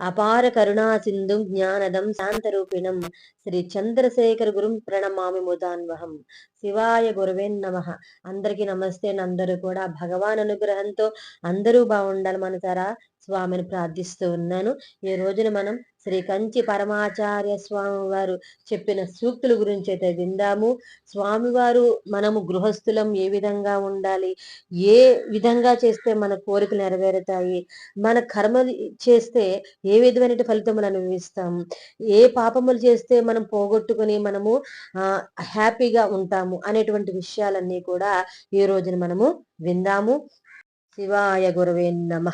అపార కరుణా సింధుం జ్ఞానదం శాంతరూపిణం. శ్రీ చంద్రశేఖర్ గురుం ప్రణమామి ముదాన్వహం. శివాయ గురవే నమ. అందరికీ నమస్తే. అందరూ కూడా భగవాన్ అనుగ్రహంతో అందరూ బాగుండాలి మనసారా? స్వామిని ప్రార్థిస్తూ ఉన్నాను. ఈ రోజున మనం శ్రీ కంచి పరమాచార్య స్వామి వారు చెప్పిన సూక్తుల గురించి అయితే విందాము. స్వామివారు మనము గృహస్థులం ఏ విధంగా ఉండాలి? ఏ విధంగా చేస్తే మన కోరికలు నెరవేరుతాయి? మన కర్మలు చేస్తే ఏ విధమైన ఫలితములు అనుభవిస్తాము ఏ పాపములు చేస్తే మనం పోగొట్టుకుని మనము హ్యాపీగా ఉంటాము అనేటువంటి విషయాలన్నీ కూడా ఈ రోజున మనము విందాము. శివాయ గురవే నమ.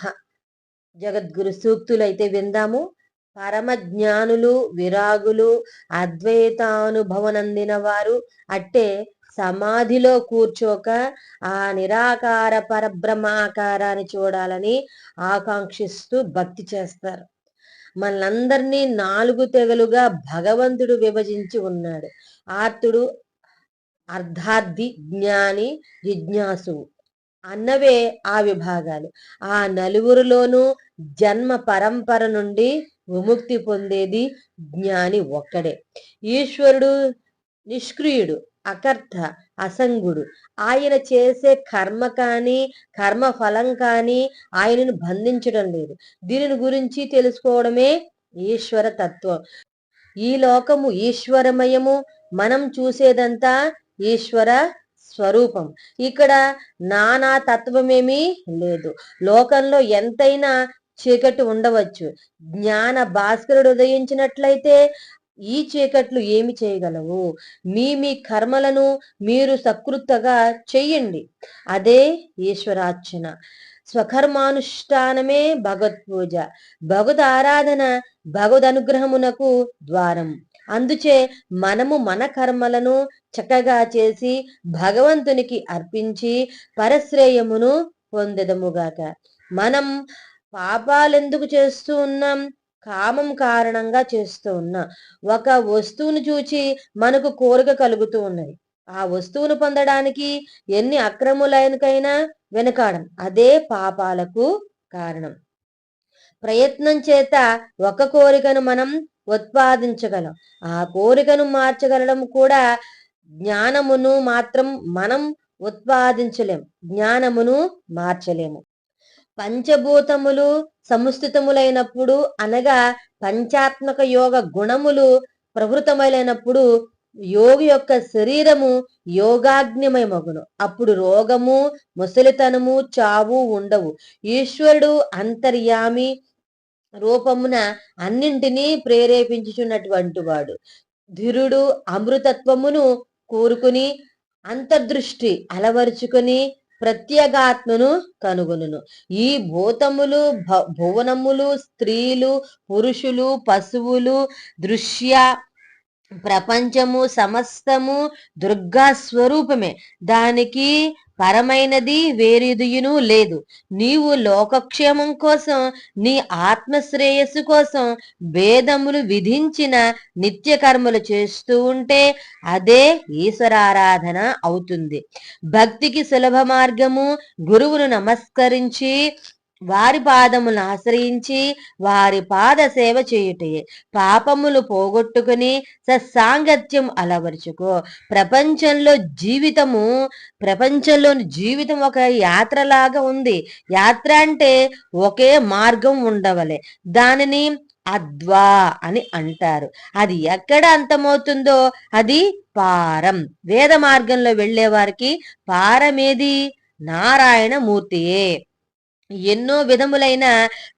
జగద్గురు సూక్తులు అయితే విందాము. పరమ జ్ఞానులు విరాగులు అద్వైతానుభవనందిన వారు అట్టే సమాధిలో కూర్చోక ఆ నిరాకార పరబ్రహ్మాకారాన్ని చూడాలని ఆకాంక్షిస్తూ భక్తి చేస్తారు. మనందరినీ నాలుగు తెగలుగా భగవంతుడు విభజించి ఉన్నాడు. ఆర్తుడు అర్ధార్థి జ్ఞాని జిజ్ఞాసువు అన్నవే ఆ విభాగాలు. ఆ నలుగురిలోనూ జన్మ పరంపర నుండి విముక్తి పొందేది జ్ఞాని ఒక్కడే. ఈశ్వరుడు నిష్క్రియుడు అకర్త అసంగుడు. ఆయన చేసే కర్మ కానీ కర్మ ఫలం కానీ ఆయనను బంధించడం లేదు. దీనిని గురించి తెలుసుకోవడమే ఈశ్వర తత్వం. ఈ లోకము ఈశ్వరమయము మనం చూసేదంతా ఈశ్వర స్వరూపం. ఇక్కడ నానా తత్వమేమీ లేదు. లోకంలో ఎంతైనా చీకటి ఉండవచ్చు. జ్ఞాన భాస్కరుడు ఉదయించినట్లయితే ఈ చీకట్లు ఏమి చేయగలవు? మీ మీ కర్మలను మీరు సకృతగా చెయ్యండి అదే ఈశ్వరార్చన. స్వకర్మానుష్ఠానమే భగవత్ పూజ భగవద్ ఆరాధన భగవద్ అనుగ్రహమునకు ద్వారం. అందుచే మనము మన కర్మలను చక్కగా చేసి భగవంతునికి అర్పించి పరశ్రేయమును పొందెదముగాక మనం పాపాలెందుకు చేస్తూ ఉన్నాం? కామం కారణంగా చేస్తూ ఉన్నాం. ఒక వస్తువును చూచి మనకు కోరిక కలుగుతూ ఉన్నది. ఆ వస్తువును పొందడానికి ఎన్ని అక్రములైనకైనా వెనకాడం అదే పాపాలకు కారణం. ప్రయత్నం చేత ఒక కోరికను మనం ఉత్పాదించగలం. ఆ కోరికను మార్చగలడం కూడా జ్ఞానమును మాత్రం మనం ఉత్పాదించలేం. జ్ఞానమును మార్చలేము. పంచభూతములు సముస్థితములైనప్పుడు అనగా పంచాత్మక యోగ గుణములు ప్రవృతమైనప్పుడు యోగి యొక్క శరీరము యోగాగ్నిమయమగును. అప్పుడు రోగము ముసలితనము చావు ఉండవు. ఈశ్వరుడు అంతర్యామి రూపమున అన్నింటినీ ప్రేరేపించుచున్నటువంటి వాడు. ధీరుడు అమృతత్వమును కోరుకుని అంతర్దృష్టి అలవరుచుకొని ప్రత్యేగాత్మను కనుగొనును. ఈ భూతములు భువనములు స్త్రీలు పురుషులు పశువులు దృశ్య ప్రపంచము సమస్తము దుర్గా స్వరూపమే. దానికి పరమైనది వేరేదియును లేదు. నీవు లోకక్షేమం కోసం నీ ఆత్మశ్రేయస్సు కోసం భేదములు విధించిన నిత్య కర్మలు చేస్తూ ఉంటే అదే ఈశ్వరారాధన అవుతుంది. భక్తికి సులభ మార్గము గురువును నమస్కరించి వారి పాదములను ఆశ్రయించి వారి పాద సేవ చేయుటయే పాపములు పోగొట్టుకుని సత్సాంగత్యం అలవరుచుకో. ప్రపంచంలో జీవితము ప్రపంచంలోని జీవితం ఒక యాత్రలాగా ఉంది. యాత్ర అంటే ఒకే మార్గం ఉండవలే. దానిని అద్వా అని అంటారు. అది ఎక్కడ అంతమవుతుందో అది పారం. వేద మార్గంలో వెళ్ళే వారికి పారమేది నారాయణ మూర్తియే ఎన్నో విధములైన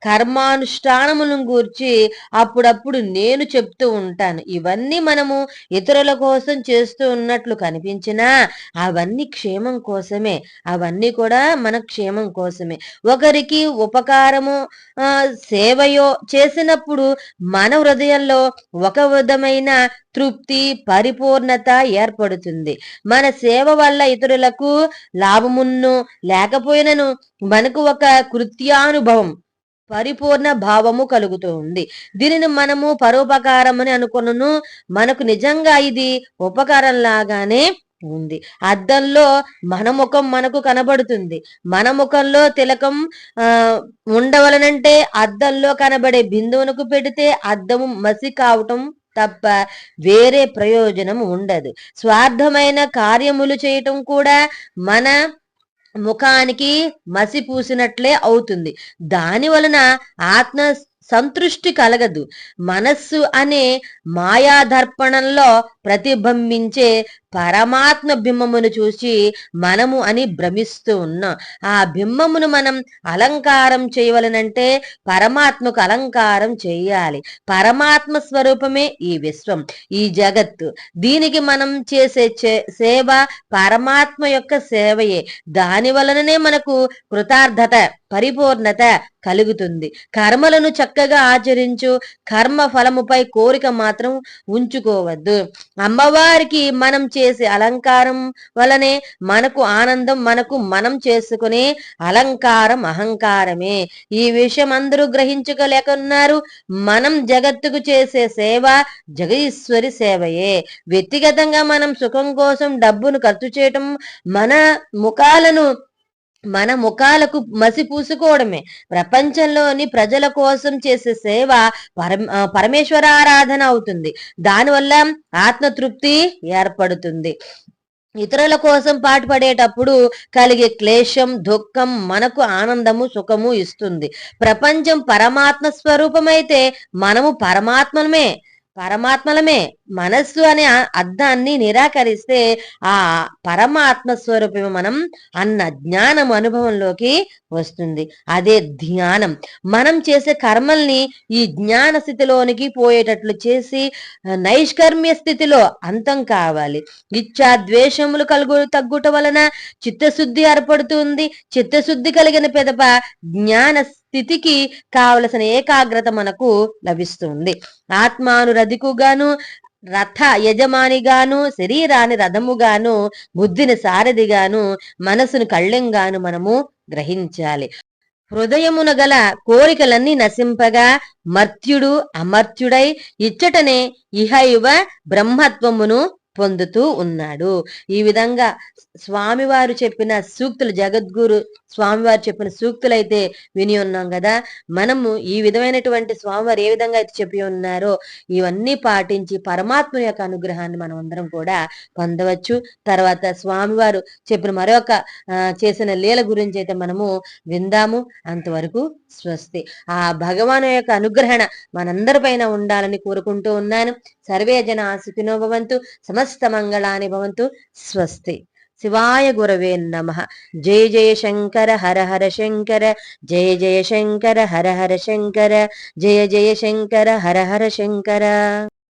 కర్మానుష్ఠానములను గూర్చి అప్పుడప్పుడు నేను చెప్తూ ఉంటాను. ఇవన్నీ మనము ఇతరుల కోసం చేస్తూ ఉన్నట్లు కనిపించినా అవన్నీ క్షేమం కోసమే. అవన్నీ కూడా మన క్షేమం కోసమే. ఒకరికి ఉపకారము సేవయో చేసినప్పుడు మన హృదయంలో ఒక విధమైన తృప్తి పరిపూర్ణత ఏర్పడుతుంది. మన సేవ వల్ల ఇతరులకు లాభమున్ను లేకపోయినను మనకు ఒక కృత్యానుభవం పరిపూర్ణ భావము కలుగుతుంది. దీనిని మనము పరోపకారం అని అనుకున్నను మనకు నిజంగా ఇది ఉపకారం లాగానే ఉంది. అద్దంలో మన ముఖం మనకు కనబడుతుంది. మన ముఖంలో తిలకం ఆ ఉండవలనంటే అద్దంలో కనబడే బిందువునకు పెడితే అద్దము మసి కావటం తప్ప వేరే ప్రయోజనం ఉండదు. స్వార్థమైన కార్యములు చేయటం కూడా మన ముఖానికి మసి పూసినట్లే అవుతుంది. దాని వలన ఆత్మ సంతృష్టి కలగదు. మనస్సు అనే మాయాదర్పణంలో ప్రతిబింబించే పరమాత్మ బింబమును చూసి మనము అని భ్రమిస్తూ ఉన్నాం. ఆ బింబమును మనం అలంకారం చేయవలనంటే పరమాత్మకు అలంకారం చేయాలి. పరమాత్మ స్వరూపమే ఈ విశ్వం ఈ జగత్తు. దీనికి మనం చేసే సేవ పరమాత్మ యొక్క సేవయే. దాని వలననే మనకు కృతార్థత పరిపూర్ణత కలుగుతుంది. కర్మలను చక్కగా ఆచరించు కర్మ ఫలముపై కోరిక మాత్రం ఉంచుకోవద్దు. అమ్మవారికి మనం చేసే అలంకారం వలనే మనకు ఆనందం మనకు మనం చేసుకునే అలంకారం అహంకారమే. ఈ విషయం అందరూ గ్రహించుకోలేకున్నారు. మనం జగత్తుకు చేసే సేవ జగదీశ్వరి సేవయే. వ్యక్తిగతంగా మనం సుఖం కోసం డబ్బును ఖర్చు చేయటం మన ముఖాలను మన ముఖాలకు మసి పూసుకోవడమే. ప్రపంచంలోని ప్రజల కోసం చేసే సేవ పరమ పరమేశ్వర ఆరాధన అవుతుంది. దానివల్ల ఆత్మతృప్తి ఏర్పడుతుంది. ఇతరుల కోసం పాటుపడేటప్పుడు కలిగే క్లేశం దుఃఖం మనకు ఆనందము సుఖము ఇస్తుంది. ప్రపంచం పరమాత్మ స్వరూపమైతే మనము పరమాత్మలమే పరమాత్మలమే. మనస్సు అనే అర్థాన్ని నిరాకరిస్తే ఆ పరమాత్మ స్వరూపము మనం అన్న జ్ఞానం అనుభవంలోకి వస్తుంది. అదే ధ్యానం. మనం చేసే కర్మల్ని ఈ జ్ఞాన స్థితిలోనికి పోయేటట్లు చేసి నైష్కర్మ్య స్థితిలో అంతం కావాలి. ఇచ్చా ద్వేషములు కలుగు తగ్గుట వలన చిత్తశుద్ధి ఏర్పడుతుంది. చిత్తశుద్ధి కలిగిన పెదప జ్ఞాన స్థితికి కావలసిన ఏకాగ్రత మనకు లభిస్తుంది. ఆత్మానురధికుగాను రథ యజమానిగాను శరీరాన్ని రథముగాను బుద్ధిని సారథిగాను మనసును కళ్ళెంగాను మనము గ్రహించాలి. హృదయమున గల కోరికలన్నీ నశింపగా మర్త్యుడు అమర్త్యుడై ఇచ్చటనే ఇహైవ బ్రహ్మత్వమును పొందుతూ ఉన్నాడు. ఈ విధంగా స్వామివారు చెప్పిన సూక్తులు జగద్గురు స్వామివారు చెప్పిన సూక్తులు అయితే విని ఉన్నాం కదా. మనము ఈ విధమైనటువంటి స్వామివారు ఏ విధంగా అయితే చెప్పి ఉన్నారో ఇవన్నీ పాటించి పరమాత్మ యొక్క అనుగ్రహాన్ని మనం అందరం కూడా పొందవచ్చు. తర్వాత స్వామివారు చెప్పిన మరొక చేసిన లీల గురించి అయితే మనము విందాము. అంతవరకు స్వస్తి. ఆ భగవాను యొక్క అనుగ్రహణ మనందరిపైన ఉండాలని కోరుకుంటూ ఉన్నాను. సర్వే జన సుఖినో భవంతు. సమస్త మంగళాని భవంతు స్వస్తి. శివాయ గురవే నమ. జయ జయ శంకర హర హర శంకర జయ జయ శంకర హర హర శంకర జయ జయ శంకర హర హర శంకర.